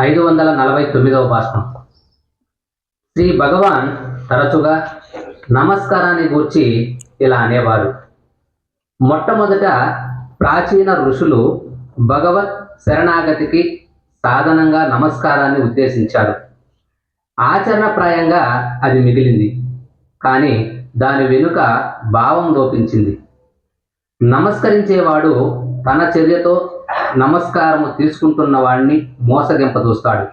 ఐదు వందల నలభై తొమ్మిదవ భాషం శ్రీ భగవాన్ తరచుగా నమస్కారాన్ని గూర్చి ఇలా అనేవారు. మొట్టమొదట ప్రాచీన ఋషులు భగవత్ శరణాగతికి సాధనంగా నమస్కారాన్ని ఉద్దేశించారు. ఆచరణప్రాయంగా అది మిగిలింది కానీ దాని వెనుక భావం లోపించింది. నమస్కరించేవాడు తన చర్యతో నమస్కారము తీసుకుంటున్న వాడిని మోసగింపదూస్తాడు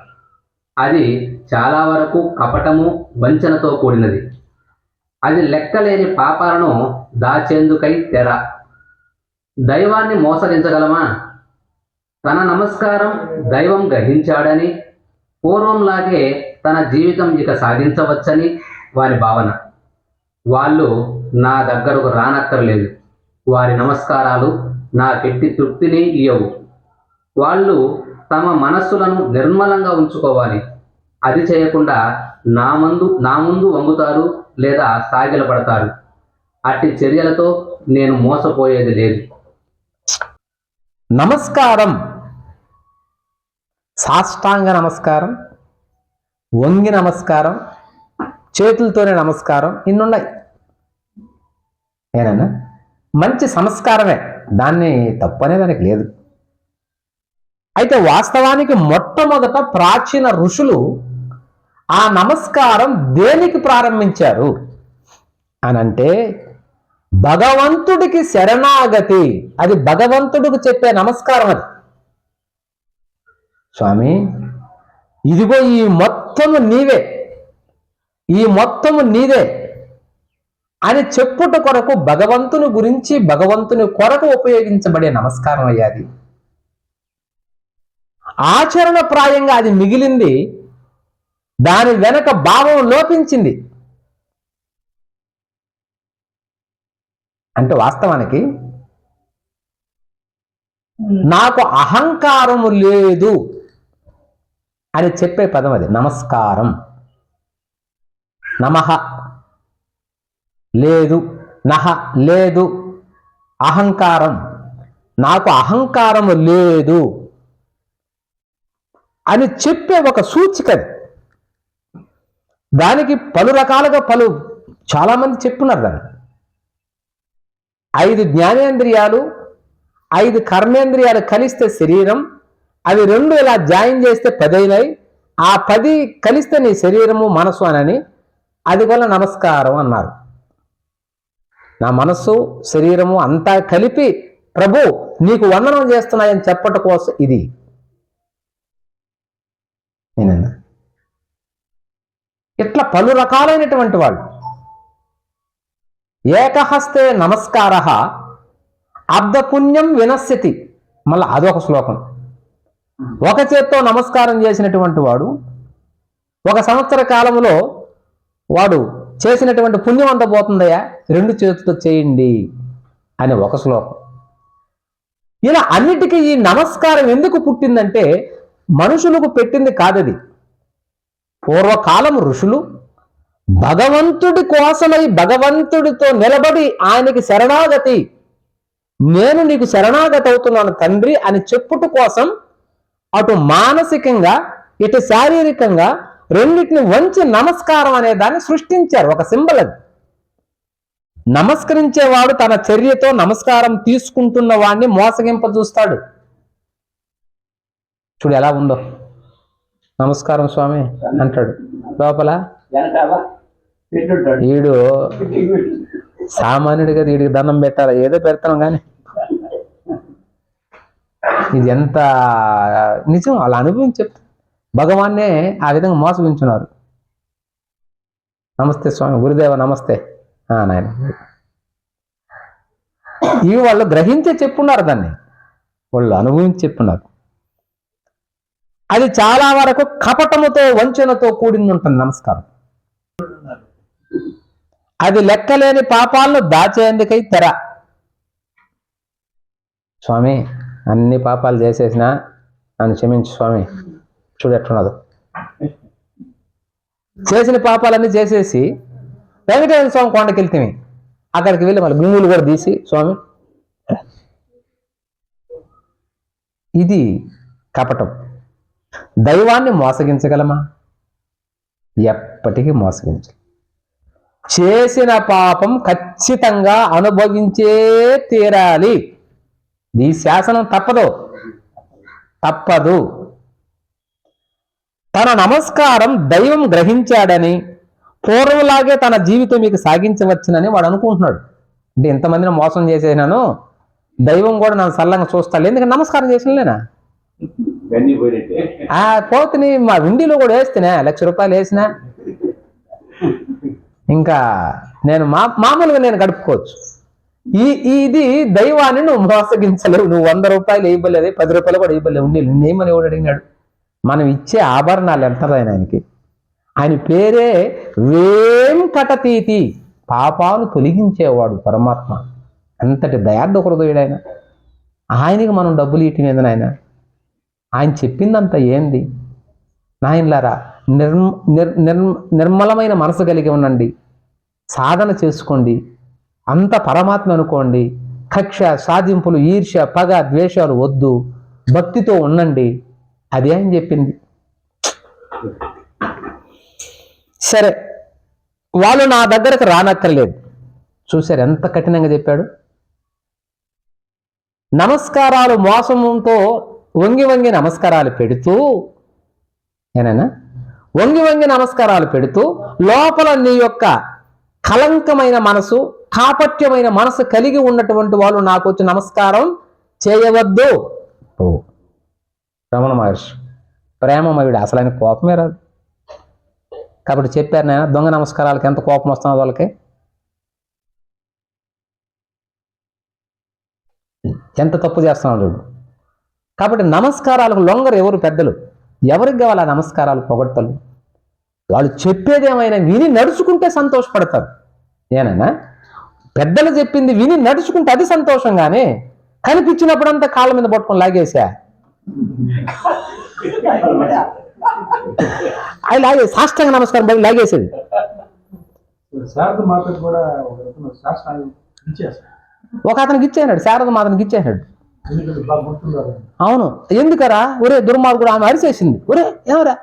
అది చాలా వరకు కపటము వంచనతో కూడినది. అది లెక్కలేని పాపాలను దాచేందుకై తెర. దైవాన్ని మోసగించగలమా? తన నమస్కారం దైవం గ్రహించాడని పూర్వంలాగే తన జీవితం ఇక సాగించవచ్చని వారి భావన. వాళ్ళు నా దగ్గరకు రానక్కర్లేదు. వారి నమస్కారాలు నా పెట్టి తృప్తిని ఇయ్యవు. వాళ్ళు తమ మనస్సులను నిర్మలంగా ఉంచుకోవాలి. అది చేయకుండా నా ముందు నా ముందు వంగుతారు లేదా సాగిలపడతారు. అట్టి చర్యలతో నేను మోసపోయేది లేదు. నమస్కారం. సాష్టాంగ నమస్కారం. వంగి నమస్కారం. చేతులతోనే నమస్కారం. ఇన్నున్నాయి. ఏనన్నా? మంచి సంస్కారమే. దాన్ని తప్పనే దానికి లేదు. అయితే వాస్తవానికి మొట్టమొదట ప్రాచీన ఋషులు ఆ నమస్కారం దేనికి ప్రారంభించారు? అని అంటే భగవంతుడికి శరణాగతి. అది భగవంతుడికి చెప్పే నమస్కారం అది. స్వామి ఇదిగో ఈ మొత్తము నీవే. ఈ మొత్తము నీదే అని చెప్పుట కొరకు భగవంతుని గురించి భగవంతుని కొరకు ఉపయోగించబడే నమస్కారం అయ్యాది. ఆచరణ ప్రాయంగా అది మిగిలింది దాని వెనక భావం లోపించింది. అంటే వాస్తవానికి నాకు అహంకారము లేదు అని చెప్పే పదం అది. నమస్కారం. నమః. లేదు. నహ లేదు. అహంకారం. నాకు అహంకారము లేదు. అని చెప్పే ఒక సూచిక అది. దానికి పలు రకాలుగా పలు చాలామంది చెప్పున్నారు దాన్ని. ఐదు జ్ఞానేంద్రియాలు ఐదు కర్మేంద్రియాలు కలిస్తే శరీరం అవి రెండు ఇలా జాయిన్ చేస్తే పదైనాయి ఆ పది కలిస్తే నీ శరీరము మనసు అనని అది వల్ల నమస్కారం అన్నారు. నా మనస్సు శరీరము అంతా కలిపి ప్రభు నీకు వందనం చేస్తున్నాయని చెప్పట కోసం ఇది. నేనన్నా. ఇట్లా పలు రకాలైనటువంటి వాళ్ళు. ఏకహస్తే నమస్కార అర్ధపుణ్యం వినశ్యతి. మళ్ళీ అదొక శ్లోకం. ఒక చేత్తో నమస్కారం చేసినటువంటి వాడు ఒక సంవత్సర కాలంలో వాడు చేసినటువంటి పుణ్యం అంత పోతుందయ్యా? రెండు చేతులతో చేయండి అని ఒక శ్లోకం. ఇలా అన్నిటికీ ఈ నమస్కారం ఎందుకు పుట్టిందంటే మనుషులకు పెట్టింది కాదది. పూర్వకాలం ఋషులు భగవంతుడి కోసమై భగవంతుడితో నిలబడి ఆయనకి శరణాగతి నేను నీకు శరణాగతి అవుతున్నాను తండ్రి అని చెప్పుట కోసం అటు మానసికంగా ఇటు శారీరకంగా రెండింటిని వంచి నమస్కారం అనే దాన్ని సృష్టించారు. ఒక సింబల్ అది. నమస్కరించేవాడు తన చర్యతో నమస్కారం తీసుకుంటున్న వాడిని మోసగింప చూస్తాడు చూడు ఎలా ఉందో. నమస్కారం స్వామి అంటాడు. లోపల? ఈడు సామాన్యుడిగా వీడికి దండం పెట్టాలి. ఏదో పెడతాం కానీ. ఇది ఎంత నిజం? వాళ్ళ అనుభవం చెప్తా. భగవాన్నే ఆ విధంగా మోసగించున్నారు. నమస్తే స్వామి. గురుదేవ నమస్తే. ఆ, నాయన. ఇవి వాళ్ళు గ్రహించే చెప్పున్నారు దాన్ని. వాళ్ళు అనుభవించి చెప్పున్నారు. అది చాలా వరకు కపటముతో వంచనతో కూడింది ఉంటుంది నమస్కారం. అది లెక్కలేని పాపాలను దాచేందుకై తెర. స్వామి అన్ని పాపాలు చేసేసిన నన్ను క్షమించు స్వామి. చూడు చేసిన పాపాలన్నీ చేసేసి వెంకటేశ్వర స్వామి కొండకి వెళ్తే అక్కడికి వెళ్ళి మళ్ళీ గుంగులు కూడా తీసి స్వామి. ఇది కపటం. దైవాన్ని మోసగించగలమా? ఎప్పటికీ మోసగించ చేసిన పాపం ఖచ్చితంగా అనుభవించే తీరాలి. ఈ శాసనం తప్పదు. తప్పదు. తన నమస్కారం దైవం గ్రహించాడని పూర్వంలాగే తన జీవితం మీకు సాగించవచ్చునని వాడు అనుకుంటున్నాడు. అంటే ఇంతమందిని మోసం చేసేసినాను దైవం కూడా నన్ను సల్లంగా చూస్తాను ఎందుకంటే నమస్కారం చేసినలేనా? ఆ పోతుని మా విండిలో కూడా వేస్తేనే లక్ష రూపాయలు వేసినా. ఇంకా నేను మా మామూలుగా నేను గడుపుకోవచ్చు. ఈ ఇది దైవాన్ని నువ్వు మోసగించలేవు. నువ్వు వంద రూపాయలు ఇవ్వలేదు పది రూపాయలు కూడా ఇవ్వలేవు ఉండి నేమని ఎవడు అడిగినాడు? మనం ఇచ్చే ఆభరణాలు ఎంత ఆయన ఆయనకి? ఆయన పేరే వేంకటతీతి పాపాలు తొలగించేవాడు పరమాత్మ. అంతటి దయార్థ హృదయుడు ఆయన. ఆయనకి మనం డబ్బులు ఇటు మీద నాయన ఆయన చెప్పిందంత ఏంది? నాయనలారా నిర్మ నిర్ నిర్- నిర్మలమైన మనసు కలిగి ఉండండి. సాధన చేసుకోండి. అంత పరమాత్మ అనుకోండి. కక్ష సాధింపులు ఈర్ష్య పగ ద్వేషాలు వద్దు. భక్తితో ఉండండి. అదే అని చెప్పింది. సరే వాళ్ళు నా దగ్గరకు రానక్కర్లేదు. చూశారు ఎంత కఠినంగా చెప్పాడు? నమస్కారాలు మోసంతో వంగి వంగి నమస్కారాలు పెడుతూ ఏనా వంగి వంగి నమస్కారాలు పెడుతూ లోపల నీ యొక్క కలంకమైన మనసు కాపట్యమైన మనసు కలిగి ఉన్నటువంటి వాళ్ళు నాకు వచ్చి నమస్కారం చేయవద్దు. ఓ రమణ మహర్షి ప్రేమమయుడు అసలు ఆయన కోపమే రాదు. కాబట్టి చెప్పారు నేను దొంగ నమస్కారాలకి ఎంత కోపం వస్తున్నదో వాళ్ళకి? ఎంత తప్పు చేస్తున్నాడు చూడు కాబట్టి నమస్కారాలకు లొంగరు ఎవరు పెద్దలు? ఎవరికి కావాలి ఆ నమస్కారాలు పొగడ్తలు? వాళ్ళు చెప్పేది ఏమైనా విని నడుచుకుంటే సంతోషపడతారు. ఏనైనా పెద్దలు చెప్పింది విని నడుచుకుంటే అది సంతోషంగానే కనిపించినప్పుడంతా కాళ్ళ మీద పట్టుకొని లాగేసా అవి లాగే సాష్టాంగ నమస్కారం బయట లాగేసేది. ఒక అతనికి ఇచ్చేనాడు శారద మాతనికి ఇచ్చేసాడు అవును. ఎందుకరా? ఒరే దుర్మార్గుడు ఆమె అరిచేసింది ఒరే ఏమరా?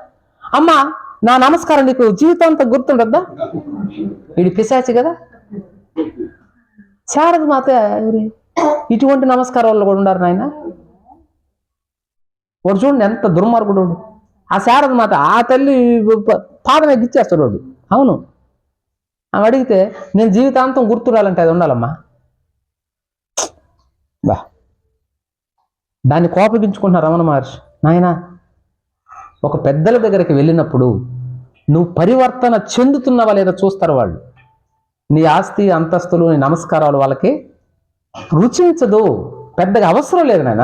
అమ్మా నా నమస్కారం నీకు జీవితాంతం గుర్తుండద్దా? వీడి పిశాచి కదా? శారద మాత ఇటువంటి నమస్కారం వాళ్ళు కూడా ఉన్నారు నాయన. వాడు చూడండి ఎంత దుర్మార్గుడు వాడు. ఆ శారద మాత ఆ తల్లి పాదమే గిచ్చేస్తాడు వాడు. అవును. ఆమె అడిగితే నేను జీవితాంతం గుర్తురాలంటే అది ఉండాలమ్మా. బా. దాన్ని కోపగించుకుంటున్న రమణ మహర్షి. నాయన ఒక పెద్దల దగ్గరికి వెళ్ళినప్పుడు నువ్వు పరివర్తన చెందుతున్నావా లేదా చూస్తారు వాళ్ళు? నీ ఆస్తి అంతస్తులు నీ నమస్కారాలు వాళ్ళకి రుచించదు. పెద్దగా అవసరం లేదు నాయన.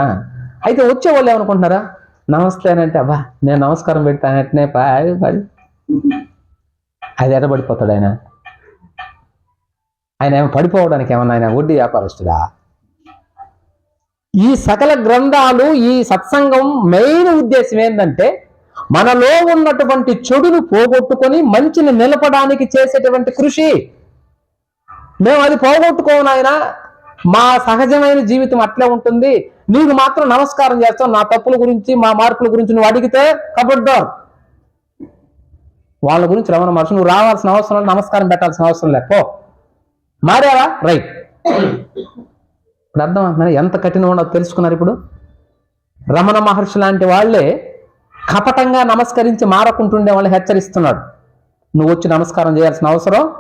అయితే వచ్చే వాళ్ళు ఏమనుకుంటున్నారా? నమస్తే అని అంటే అబ్బా నేను నమస్కారం పెడతానంటే పాడి పాడి. అది ఎడబడిపోతాడు ఆయన. ఆయన ఏమో పడిపోవడానికి ఏమన్నా ఆయన వడ్డీ వ్యాపారస్తుడా? ఈ సకల గ్రంథాలు ఈ సత్సంగం మెయిన్ ఉద్దేశం ఏంటంటే మనలో ఉన్నటువంటి చెడును పోగొట్టుకొని మంచిని నిలపడానికి చేసేటువంటి కృషి. మేము అది పోగొట్టుకోనాయన మా సహజమైన జీవితం అట్లే ఉంటుంది. నీకు మాత్రం నమస్కారం చేస్తాం నా తప్పుల గురించి మా మార్పుల గురించి నువ్వు అడిగితే కబడ్డారు. వాళ్ళ గురించి రమణ మహర్షి నువ్వు రావాల్సిన అవసరం నమస్కారం పెట్టాల్సిన అవసరం లేకపో పో. మారావా? రైట్. ఇప్పుడు అర్థమవుతుందా? ఎంత కఠినం ఉండదో తెలుసుకున్నారు ఇప్పుడు? రమణ మహర్షి లాంటి వాళ్ళే కపటంగా నమస్కరించి మారకుంటుండే వాళ్ళు హెచ్చరిస్తున్నాడు. నువ్వు వచ్చి నమస్కారం చేయాల్సిన అవసరం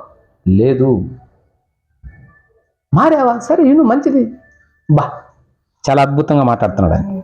లేదు. మారావా? సరే ఇను మంచిది. బా చాలా అద్భుతంగా మాట్లాడుతున్నాడు ఆయన.